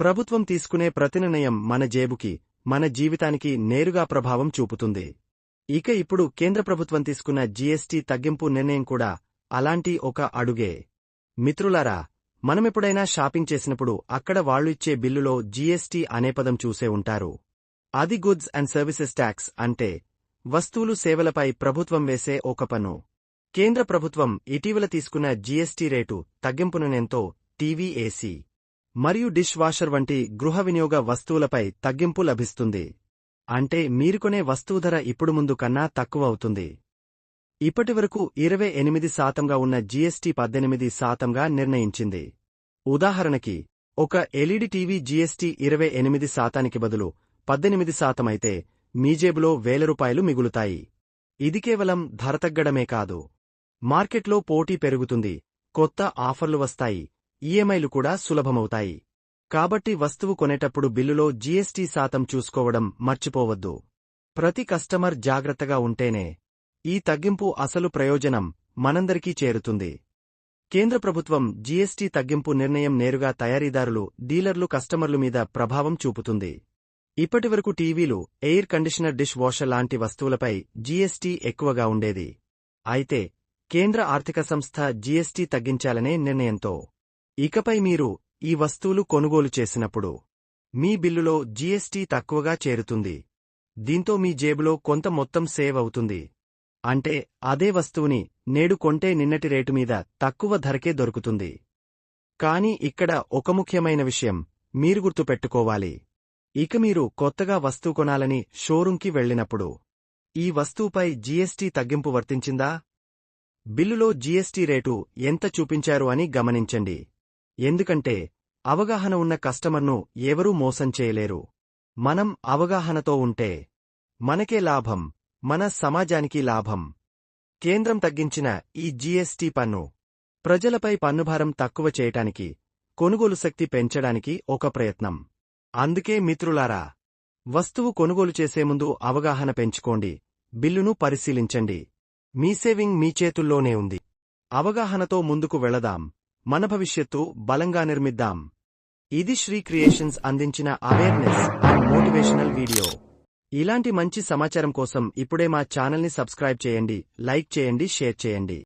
ప్రభుత్వం తీసుకునే ప్రతి నిర్ణయం మన జేబుకి మన జీవితానికి నేరుగా ప్రభావం చూపుతుంది. ఇక ఇప్పుడు కేంద్ర ప్రభుత్వం తీసుకున్న జీఎస్టీ తగ్గింపు నిర్ణయం కూడా అలాంటి ఒక అడుగే. మిత్రులారా మనమెప్పుడైనా షాపింగ్ చేసినప్పుడు అక్కడ వాళ్ళు ఇచ్చే బిల్లులో జీఎస్టీ అనే పదం చూసే ఉంటారు. అది గుడ్స్ అండ్ సర్వీసెస్ ట్యాక్స్ అంటే వస్తువులు సేవలపై ప్రభుత్వం వేసే ఒక పన్ను. కేంద్ర ప్రభుత్వం ఇటీవల తీసుకున్న జీఎస్టీ రేటు తగ్గింపు నిర్ణయంతో టీవీ మరియు డిష్ వాషర్ వంటి గృహ వినియోగ వస్తువులపై తగ్గింపు లభిస్తుంది. అంటే మీరు కొనే వస్తువు ధర ఇప్పుడు ముందు కన్నా తక్కువ అవుతుంది. ఇప్పటివరకు ఇరవై ఎనిమిది శాతంగా ఉన్న జీఎస్టీ పద్దెనిమిది శాతంగా నిర్ణయించింది. ఉదాహరణకి ఒక ఎల్ఈడి టీవీ జీఎస్టీ ఇరవై ఎనిమిది శాతానికి బదులు పద్దెనిమిది శాతమైతే మీ జేబులో వేల రూపాయలు మిగులుతాయి. ఇది కేవలం ధర తగ్గడమే కాదు. మార్కెట్లో పోటీ పెరుగుతుంది. కొత్త ఆఫర్లు వస్తాయి. ఈఎంఐలు కూడా సులభమవుతాయి. కాబట్టి వస్తువు కొనేటప్పుడు బిల్లులో జీఎస్టీ శాతం చూసుకోవడం మర్చిపోవద్దు. ప్రతి కస్టమర్ జాగ్రత్తగా ఉంటేనే ఈ తగ్గింపు అసలు ప్రయోజనం మనందరికీ చేరుతుంది. కేంద్ర ప్రభుత్వం జీఎస్టీ తగ్గింపు నిర్ణయం నేరుగా తయారీదారులు డీలర్లు కస్టమర్లు మీద ప్రభావం చూపుతుంది. ఇప్పటివరకు టీవీలు ఎయిర్ కండిషనర్ డిష్ వాషర్ లాంటి వస్తువులపై జీఎస్టీ ఎక్కువగా ఉండేది. అయితే కేంద్ర ఆర్థిక సంస్థ జీఎస్టీ తగ్గించాలనే నిర్ణయంతో ఇకపై మీరు ఈ వస్తువులు కొనుగోలు చేసినప్పుడు మీ బిల్లులో జీఎస్టీ తక్కువగా చేరుతుంది. దీంతో మీ జేబులో కొంత మొత్తం సేవ్ అవుతుంది. అంటే అదే వస్తువుని నేడు కొంటే నిన్నటి రేటు మీద తక్కువ ధరకే దొరుకుతుంది. కానీ ఇక్కడ ఒక ముఖ్యమైన విషయం మీరు గుర్తుపెట్టుకోవాలి. ఇక మీరు కొత్తగా వస్తువు కొనాలని షోరూంకి వెళ్ళినప్పుడు ఈ వస్తువుపై జీఎస్టీ తగ్గింపు వర్తించిందా? బిల్లులో జీఎస్టీ రేటు ఎంత చూపించారు అని గమనించండి. ఎందుకంటే అవగాహన ఉన్న కస్టమర్ను ఎవరూ మోసం చేయలేరు. మనం అవగాహనతో ఉంటే మనకే లాభం మన సమాజానికి లాభం. కేంద్రం తగ్గించిన ఈ జీఎస్టీ పన్ను ప్రజలపై పన్నుభారం తక్కువ చేయటానికి కొనుగోలు శక్తి పెంచడానికి ఒక ప్రయత్నం. అందుకే మిత్రులారా వస్తువు కొనుగోలు చేసే ముందు అవగాహన పెంచుకోండి బిల్లును పరిశీలించండి. మీ సేవింగ్ మీ చేతుల్లోనే ఉంది. అవగాహనతో ముందుకు వెళదాం. మన భవిష్యత్తు బలంగా నిర్మిద్దాం. ఇది శ్రీ క్రియేషన్స్ అందించిన అవేర్నెస్ అండ్ మోటివేషనల్ వీడియో. ఇలాంటి మంచి సమాచారం కోసం ఇప్పుడే మా ఛానల్ని సబ్స్క్రైబ్ చేయండి లైక్ చేయండి షేర్ చేయండి.